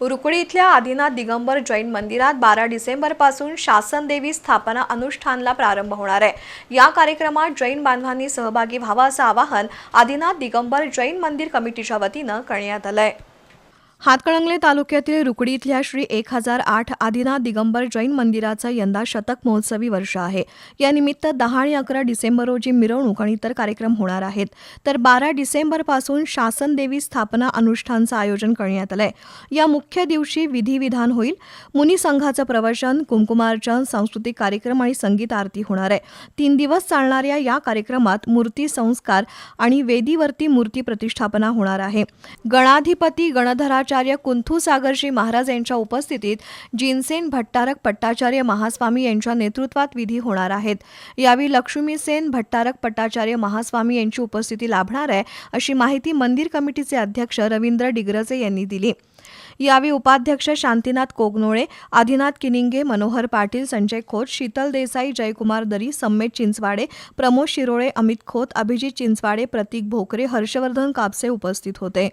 रुकडी इथल्या आदिनाथ दिगंबर जैन मंदिरात बारा डिसेंबरपासून शासन देवी स्थापना अनुष्ठानला प्रारंभ होणार आहे. या कार्यक्रमात जैन बांधवांनी सहभागी व्हावं असं आवाहन आदिनाथ दिगंबर जैन मंदिर कमिटीच्या वतीनं करण्यात आलं आहे हातकणंगले तालुक्यातील रुकडी इथल्या श्री एक हजार आठ आदिनाथ दिगंबर जैन मंदिराचं यंदा शतक महोत्सवी वर्ष आहे. यानिमित्त दहा आणि अकरा डिसेंबर रोजी मिरवणूक आणि इतर कार्यक्रम होणार आहेत. तर बारा डिसेंबरपासून शासन देवी स्थापना अनुष्ठानचं आयोजन करण्यात आलंय. या मुख्य दिवशी विधिविधान होईल. मुनी संघाचं प्रवचन कुंकुमार्चन सांस्कृतिक कार्यक्रम आणि संगीत आरती होणार आहे. तीन दिवस चालणाऱ्या या कार्यक्रमात मूर्ती संस्कार आणि वेदीवरती मूर्ती प्रतिष्ठापना होणार आहे. गणाधिपती गणधराचार्य कुंथू सागरजी महाराज यांच्या उपस्थितीत जिनसेन भट्टारक पट्टाचार्य महास्वामी यांच्या नेतृत्वात विधी होणार आहेत. यावेळी लक्ष्मीसेन भट्टारक पट्टाचार्य महास्वामी यांची उपस्थिती लाभणार आहे अशी माहिती मंदिर कमिटीचे अध्यक्ष रवींद्र डिग्रजे यांनी दिली. यावेळी उपाध्यक्ष शांतीनाथ कोगनोळे आदिनाथ किनिंगे मनोहर पाटील संजय खोत शीतल देसाई जयकुमार दरी सम्मेद चिंचवाडे प्रमोद शिरोळे अमित खोत अभिजित चिंचवाडे प्रतीक भोकरे हर्षवर्धन कापसे उपस्थित होते.